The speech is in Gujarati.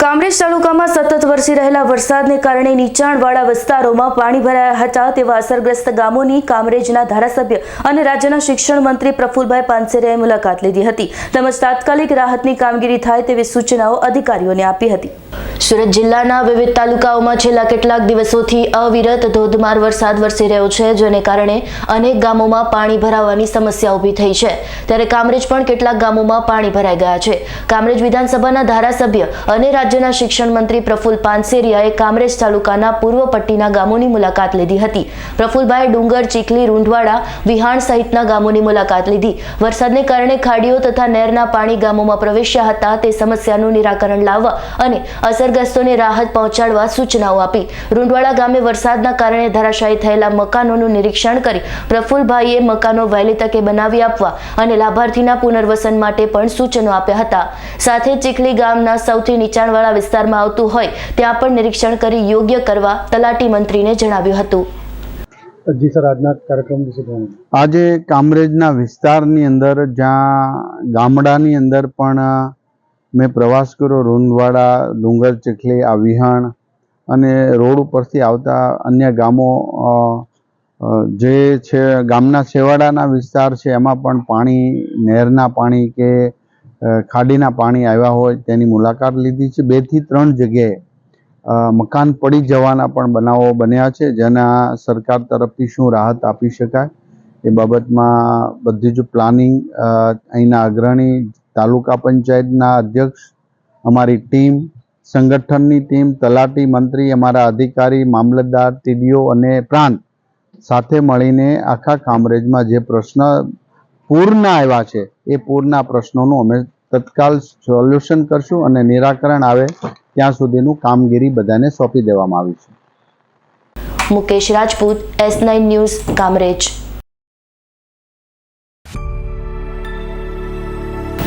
કામરેજ તાલુકામાં સતત વરસી રહેલા વરસાદને કારણે નીચાણવાળા વિસ્તારોમાં પાણી ભરાયા હતા તેવા અસરગ્રસ્ત ગામોની કામરેજના ધારાસભ્ય અને રાજ્યના શિક્ષણ મંત્રી પ્રફુલભાઈ પાનસેરિયાએ મુલાકાત લીધી હતી. તેમજ તાત્કાલિક રાહતની કામગીરી થાય તેવી સૂચનાઓ અધિકારીઓને આપી હતી. સુરત જિલ્લાના વિવિધ તાલુકાઓમાં છેલ્લા કેટલાક દિવસોથી અવિરત ધોધમાર વરસાદ વરસી રહ્યો છે, જેને કારણે અનેક ગામોમાં પાણી ભરાવાની સમસ્યા ઊભી થઈ છે. ત્યારે કામરેજ પણ કેટલાક ગામોમાં પાણી ભરાઈ ગયા છે. કામરેજ વિધાનસભાના ધારાસભ્ય અને રાજ્યના શિક્ષણ મંત્રી પ્રફુલ પાનસેરિયાએ કામરેજ તાલુકાના પૂર્વ પટ્ટીના ગામોની મુલાકાત લીધી હતી. પ્રફુલભાઈ ડુંગર, ચીખલી, રૂંઢવાડા, વિહાણ સહિતના ગામોની મુલાકાત લીધી. વરસાદને કારણે ખાડીઓ તથા નહેરના પાણી ગામોમાં પ્રવેશ્યા હતા. તે સમસ્યાનું નિરાકરણ લાવવા અને અસરગ્રસ્તોને રાહત પહોંચાડવા સૂચનાઓ આપી. રૂંઢવાડા ગામે વરસાદના કારણે ધરાશાયી થયેલા મકાનોનું નિરીક્ષણ કરી પ્રફુલભાઈએ મકાનો વહેલી તકે બનાવી આપવા અને લાભાર્થીના પુનર્વસન માટે પણ સૂચનો આપ્યા હતા. સાથે ચીખલી ગામના સૌથી નીચાણવાળા વિસ્તારમાં આવતું હોય ત્યાં પણ નિરીક્ષણ કરી યોગ્ય કરવા તલાટી મંત્રીને જણાવ્યું હતું. જી સર આજના કાર્યક્રમ વિશે આજે કામરેજના વિસ્તારની અંદર જ્યાં ગામડાની અંદર પણ મેં પ્રવાસ કર્યો, રૂંદવાડા, ડુંગર, ચીખલી, આ વિહાણ અને રોડ ઉપરથી આવતા અન્ય ગામો જે છે, ગામના છેવાડાના વિસ્તાર છે, એમાં પણ પાણી, નહેરના પાણી કે ખાડીના પાણી આવ્યા હોય તેની મુલાકાત લીધી છે. બેથી ત્રણ જગ્યાએ મકાન પડી જવાના પણ બનાવો બન્યા છે. જેના સરકાર તરફથી શું રાહત આપી શકાય એ બાબતમાં બધી જ પ્લાનિંગ અહીંના અગ્રણી તાલુકા પંચાયતના અધ્યક્ષ, અમારી ટીમ, સંગઠનની ટીમ, તલાટી મંત્રી, અમારા અધિકારી, મામલતદાર, ટીડીઓ અને પ્રાંત સાથે મળીને આખા કામરેજમાં જે પ્રશ્ન પૂરના આવ્યા છે, એ પૂરના પ્રશ્નોનું અમે તત્કાલ સોલ્યુશન કરશું અને નિરાકરણ આવે ત્યાં સુધીનું કામગીરી બધાને સોંપી દેવામાં આવી છે. Mukesh Rajput, S nine news, Kamrej.